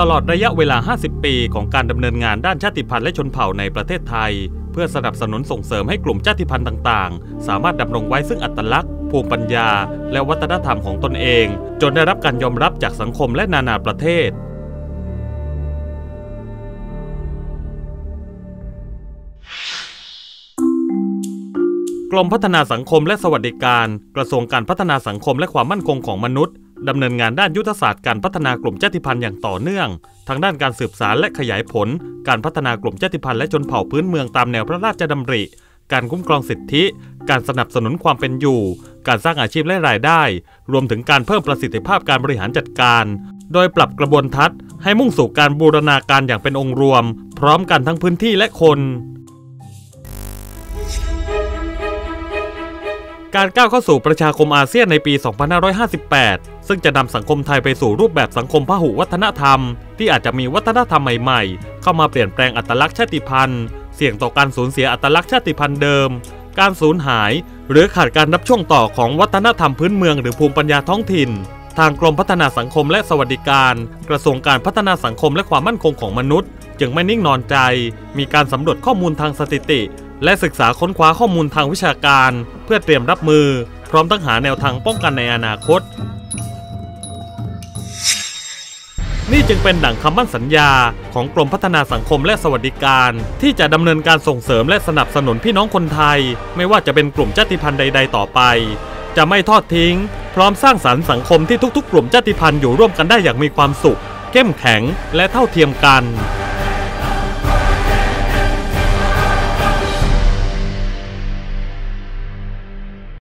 ตลอดระยะเวลา 50 ปีของการดำเนินงานด้านชาติพันธุ์และชนเผ่าในประเทศไทย เพื่อสนับสนุนส่งเสริมให้กลุ่มชาติพันธุ์ต่างๆ สามารถดำรงไว้ซึ่งอัตลักษณ์ ภูมิปัญญา และวัฒนธรรมของตนเอง จนได้รับการยอมรับจากสังคมและนานาประเทศ กรมพัฒนาสังคมและสวัสดิการ กระทรวงการพัฒนาสังคมและความมั่นคงของมนุษย์ ดำเนินงานด้านยุทธศาสตร์การพัฒนากลุ่มชาติพันธุ์อย่างต่อเนื่อง ทางด้านการสืบสารและขยายผล การพัฒนากลุ่มชาติพันธุ์และชนเผ่าพื้นเมืองตามแนวพระราชดำริ การคุ้มครองสิทธิ การสนับสนุนความเป็นอยู่ การสร้างอาชีพและรายได้ รวมถึงการเพิ่มประสิทธิภาพการบริหารจัดการ โดยปรับกระบวนทัศน์ให้มุ่งสู่การบูรณาการอย่างเป็นองค์รวม พร้อมกันทั้งพื้นที่และคน การก้าวเข้าสู่ประชาคมอาเซียนในปี 2558 ซึ่งจะนำสังคมไทยไปสู่รูปแบบสังคมพหุวัฒนธรรม ที่อาจจะมีวัฒนธรรมใหม่ๆ เข้ามาเปลี่ยนแปลงอัตลักษณ์ชาติพันธุ์ เสี่ยงต่อการสูญเสียอัตลักษณ์ชาติพันธุ์เดิม การสูญหาย หรือขาดการรับช่วงต่อของวัฒนธรรมพื้นเมืองหรือภูมิปัญญาท้องถิ่น ทางกรมพัฒนาสังคมและสวัสดิการ กระทรวงการพัฒนาสังคมและความมั่นคงของมนุษย์ จึงไม่นิ่งนอนใจ มีการสำรวจข้อมูลทางสถิติ และศึกษาค้นคว้าข้อมูลทางวิชาการ เพื่อเตรียมรับมือ พร้อมตั้งหาแนวทางป้องกันในอนาคต นี่จึงเป็นดั่งคำมั่นสัญญาของกรมพัฒนาสังคมและสวัสดิการ ที่จะดำเนินการส่งเสริมและสนับสนุนพี่น้องคนไทย ไม่ว่าจะเป็นกลุ่มชาติพันธุ์ใด ๆ ต่อไป จะไม่ทอดทิ้ง พร้อมสร้างสรรค์สังคมที่ทุกๆ กลุ่มชาติพันธุ์อยู่ร่วมกันได้อย่างมีความสุข เข้มแข็งและเท่าเทียมกัน